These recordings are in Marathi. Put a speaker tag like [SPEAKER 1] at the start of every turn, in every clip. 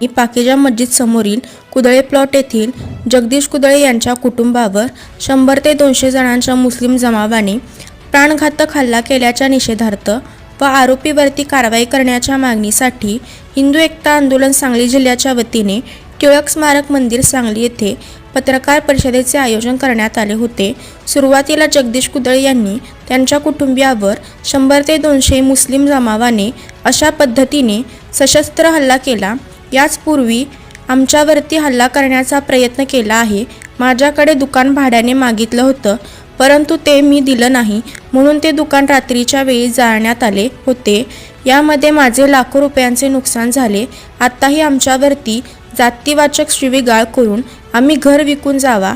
[SPEAKER 1] ही पाकिजा मस्जिद समोरील कुदळे प्लॉट येथील जगदीश कुदळे यांच्या कुटुंबावर शंभर ते दोनशे जणांच्या मुस्लिम जमावाने प्राणघातक हल्ला केल्याच्या निषेधार्थ व आरोपीवरती कारवाई करण्याच्या मागणीसाठी हिंदू एकता आंदोलन सांगली जिल्ह्याच्या वतीने टिळक स्मारक मंदिर सांगली येथे पत्रकार परिषदेचे आयोजन करण्यात आले होते. सुरुवातीला जगदीश कुदळे यांनी त्यांच्या कुटुंबियावर शंभर ते दोनशे मुस्लिम जमावाने अशा पद्धतीने सशस्त्र हल्ला केला. याचपूर्वी आमच्यावरती हल्ला करण्याचा प्रयत्न केला आहे. माझ्याकडे दुकान भाड्याने मागितलं होतं परंतु ते मी दिलं नाही म्हणून ते दुकान रात्रीच्या वेळी जाळण्यात आले होते. यामध्ये माझे लाखो रुपयांचे नुकसान झाले. आत्ताही आमच्यावरती जातीवाचक शिवीगाळ करून आम्ही घर विकून जावा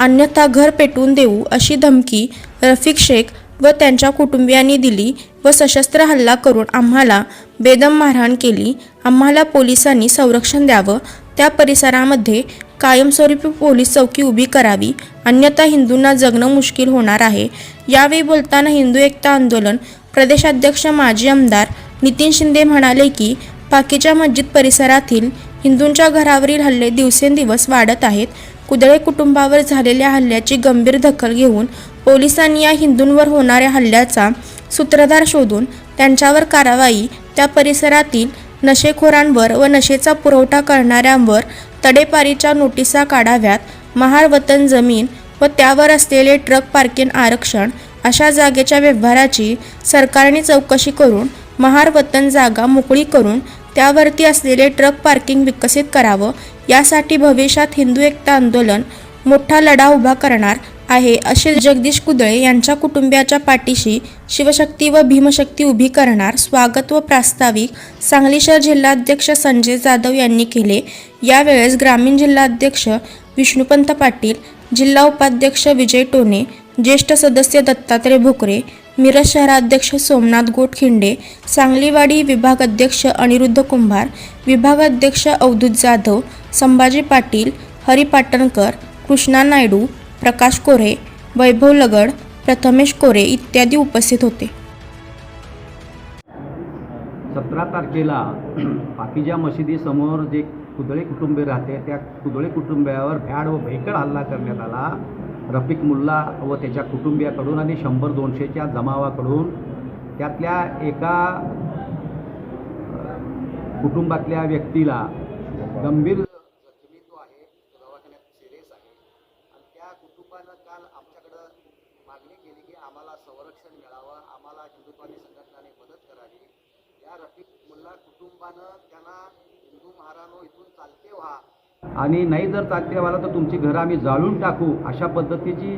[SPEAKER 1] अन्यथा घर पेटवून देऊ अशी धमकी रफिक शेख व त्यांच्या कुटुंबियांनी दिली व सशस्त्र हल्ला करून आम्हाला बेदम मारहाण केली. आम्हाला पोलिसांनी संरक्षण द्यावं. त्या परिसरामध्ये कायमस्वरूपी पोलीस चौकी उभी करावी. अन्यथा हिंदूंना जगणं मुश्किल होणार आहे. यावेळी बोलताना हिंदू एकता आंदोलन प्रदेशाध्यक्ष माजी आमदार नितीन शिंदे म्हणाले की पाकीच्या मस्जिद परिसरातील हिंदूंच्या घरावरील हल्ले दिवसेंदिवस वाढत आहेत. कुदळे कुटुंबावर झालेल्या हल्ल्याची गंभीर दखल घेऊन पोलिसांनी या हिंदूंवर होणाऱ्या हल्ल्याचा सूत्रधार शोधून त्यांच्यावर कारवाई त्या परिसरातील नशेखोरांवर व नशेचा पुरवठा करणाऱ्यांवर तडेपारीच्या नोटिसा काढाव्यात महार वतन जमीन व त्यावर असलेले ट्रक पार्किंग आरक्षण अशा जागेच्या व्यवहाराची सरकारने चौकशी करून महार वतन जागा मोकळी करून त्यावरती असलेले ट्रक पार्किंग विकसित करावं यासाठी भविष्यात हिंदू एकता आंदोलन मोठा लढा उभा करणार आहे असे जगदीश कुदळे यांच्या कुटुंबियाच्या पाठीशी शिवशक्ती व भीमशक्ती उभी करणार स्वागत व प्रास्ताविक सांगली शहर जिल्हाध्यक्ष संजय जाधव यांनी केले. यावेळेस ग्रामीण जिल्हाध्यक्ष विष्णुपंत पाटील जिल्हा उपाध्यक्ष विजय टोने ज्येष्ठ सदस्य दत्तात्रय भोकरे मिरज शहराध्यक्ष सोमनाथ गोटखिंडे सांगलीवाडी विभाग अध्यक्ष अनिरुद्ध कुंभार विभागाध्यक्ष अवधूत जाधव संभाजी पाटील हरी पाटणकर कृष्णा नायडू प्रकाश कोरे वैभव लगड प्रथमेश कोरे इत्यादी उपस्थित होते.
[SPEAKER 2] सतरा तारखेला पाकिजा मशिदीसमोर जे कुदळे कुटुंबीय राहते त्या कुदळे कुटुंबियावर भ्याड व भयंकर हल्ला करण्यात आला. रफिक मुल्ला व त्याच्या कुटुंबियाकडून आणि शंभर दोनशेच्या जमावाकडून त्यातल्या एका कुटुंबातल्या व्यक्तीला गंभीर जखमीत्व आहे तो दवाखान्यात सिरियस आहे आणि त्या कुटुंबानं काल आमच्याकडं मागणी केली की आम्हाला संरक्षण मिळावं आम्हाला हिंदुत्वादी संघटनाने मदत करावी या मुल्ला कुटुंबानं त्यांना हिंदू महारानो इथून चालते व्हा. आणि नाही जर चालते व्हाला तर तुमची घरं आम्ही जाळून टाकू अशा पद्धतीची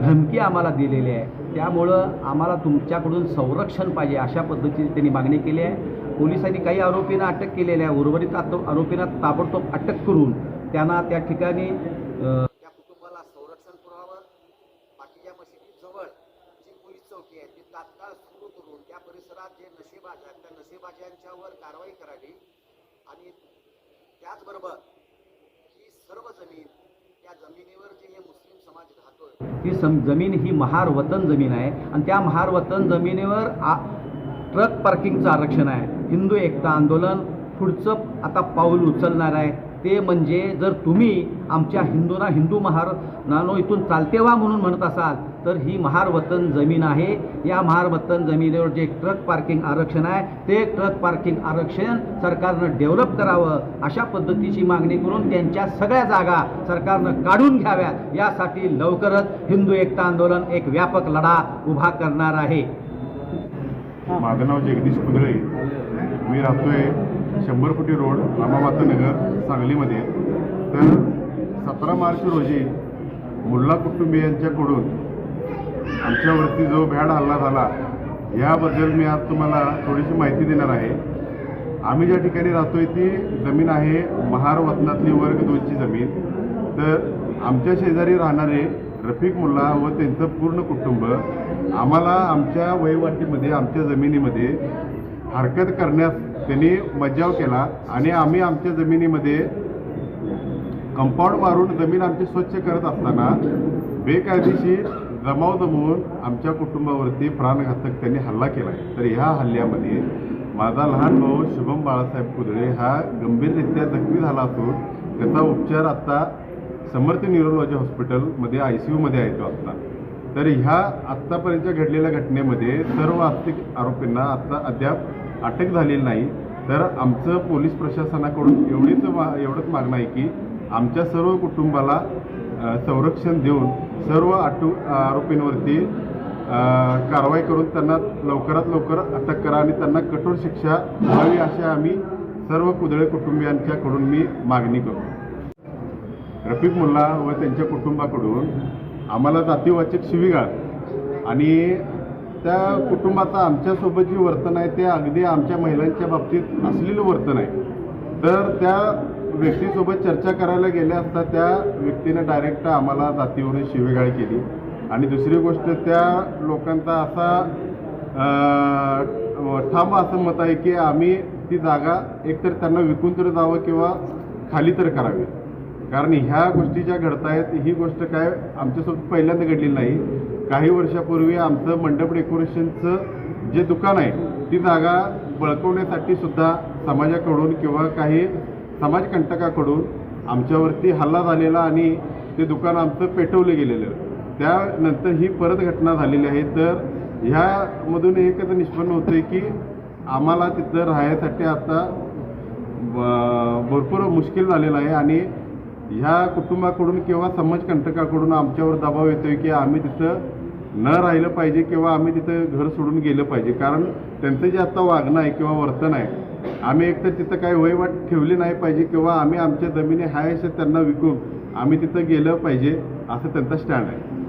[SPEAKER 2] धमकी आम्हाला दिलेली आहे. त्यामुळं आम्हाला तुमच्याकडून संरक्षण पाहिजे अशा पद्धतीची त्यांनी मागणी केली आहे. पोलिसांनी काही आरोपींना अटक केलेली आहे. उर्वरित आरोपींना ताबडतोब अटक करून त्यांना त्या ठिकाणी अ, त्या कुटुंबाला संरक्षण पुरावं बाकीच्या मशिदीजवळ जी पोलीस चौकी आहे ती तात्काळ सुरू करून त्या परिसरात जे नशेबाज आहेत त्या नशेबाजांच्यावर कारवाई करावी. आणि त्याचबरोबर ही सर्व जमीन त्या जमिनीवर जे हे मुस्लिम समाज राहतोय ही सम जमीन ही महार वतन जमीन आहे. आणि त्या महार वतन जमिनीवर आ ट्रक पार्किंगचं आरक्षण आहे. हिंदू एकता आंदोलन पुढचं आता पाऊल उचलणार आहे. ते म्हणजे जर तुम्ही आमच्या हिंदूंना हिंदू महार नानो इथून चालते वा म्हणून म्हणत असाल तर ही महारवतन जमीन आहे. या महारवतन जमिनीवर जे ट्रक पार्किंग आरक्षण आहे ते ट्रक पार्किंग आरक्षण सरकारनं डेव्हलप करावं अशा पद्धतीची मागणी करून त्यांच्या सगळ्या जागा सरकारनं काढून घ्याव्यात. यासाठी लवकरच हिंदू एकता आंदोलन एक व्यापक लढा उभा करणार आहे.
[SPEAKER 3] माझं नाव जगदीश कुदळे. मी राहतोय शंभर फुटी रोड रामाबाद नगर सांगलीमध्ये तर सतरा मार्च रोजी मुल्ला कुटुंबियांच्याकडून आमच्यावरती जो भ्याड हल्ला झाला याबद्दल मी आज तुम्हाला थोडीशी माहिती देणार आहे. आम्ही ज्या ठिकाणी राहतोय ती जमीन आहे महार वतनातली वर्ग दोनची जमीन. तर आमच्या शेजारी राहणारे रफिक मुल्ला व त्यांचं पूर्ण कुटुंब आम्हाला आमच्या वहिवाटीमध्ये आमच्या जमिनीमध्ये हरकत करण्यास त्यांनी मज्जाव केला आणि आम्ही आमच्या जमिनीमध्ये कंपाऊंड मारून जमीन आमची स्वच्छ करत असताना बेकायदेशीर जमाव जमवून आमच्या कुटुंबावरती प्राणघातक त्यांनी हल्ला केला आहे. तर ह्या हल्ल्यामध्ये माझा लहान भाऊ शुभम बाळासाहेब कुदळे हा गंभीररित्या जखमी झाला असून त्याचा उपचार आत्ता समर्थ न्युरोलॉजी हॉस्पिटलमध्ये आय सी यूमध्ये आहे तो आत्ता तर ह्या आत्तापर्यंतच्या घडलेल्या घटनेमध्ये सर्व आर्थिक आरोपींना आत्ता अद्याप अटक झालेली नाही. तर आमचं पोलीस प्रशासनाकडून एवढीच मा एवढंच मागणं आहे की आमच्या सर्व कुटुंबाला संरक्षण देऊन सर्व आटू आरोपींवरती कारवाई करून त्यांना लवकरात लवकर अटक करा आणि त्यांना कठोर शिक्षा व्हावी अशी आम्ही सर्व कुदळे कुटुंबियांच्याकडून मी मागणी करू रफिक मुल्ला व त्यांच्या कुटुंबाकडून आम्हाला जातीवाचक शिवीगाळ आणि त्या कुटुंबाचं आमच्यासोबत जे वर्तन आहे ते अगदी आमच्या महिलांच्या बाबतीत असलेलं वर्तन आहे. तर त्या व्यक्तीसोबत चर्चा करायला गेल्या असता त्या व्यक्तीने डायरेक्ट आम्हाला जातीवरून शिवीगाळ केली. आणि दुसरी गोष्ट त्या लोकांचा असा ठाम असं मत आहे की आम्ही ती जागा एकतर त्यांना विकून तर जावं किंवा खाली तर करावी. कारण ह्या गोष्टी ज्या घडतायत ही गोष्ट काय आमच्यासोबत पहिल्यांदा घडलेली नाही. काही वर्षापूर्वी आमचं मंडप डेकोरेशनचं जे दुकान आहे ती जागा बळकवण्यासाठी सुद्धा समाजाकडून किंवा काही समाजकंटकाकडून आमच्यावरती हल्ला झालेला आणि ते दुकान आमचं पेटवलं गेलेलं. त्यानंतर ही परत घटना झालेली आहे. तर ह्यामधून एकच निष्पन्न होतं की आम्हाला तिथं राहण्यासाठी आता ब- भरपूर मुश्किल झालेलं आहे आणि ह्या कुटुंबाकडून किंवा समाजकंटकाकडून आमच्यावर दबाव येतोय की आम्ही तिथं न राहिलं पाहिजे किंवा आम्ही तिथं घर सोडून गेलं पाहिजे. कारण त्यांचं जे आता वागणं आहे किंवा वर्तन आहे आम्ही एकतर तिथं काही वहिवाट ठेवली नाही पाहिजे किंवा आम्ही आमच्या जमिनी हाय असे त्यांना विकून आम्ही तिथं गेलं पाहिजे असं त्यांचा स्टँड आहे.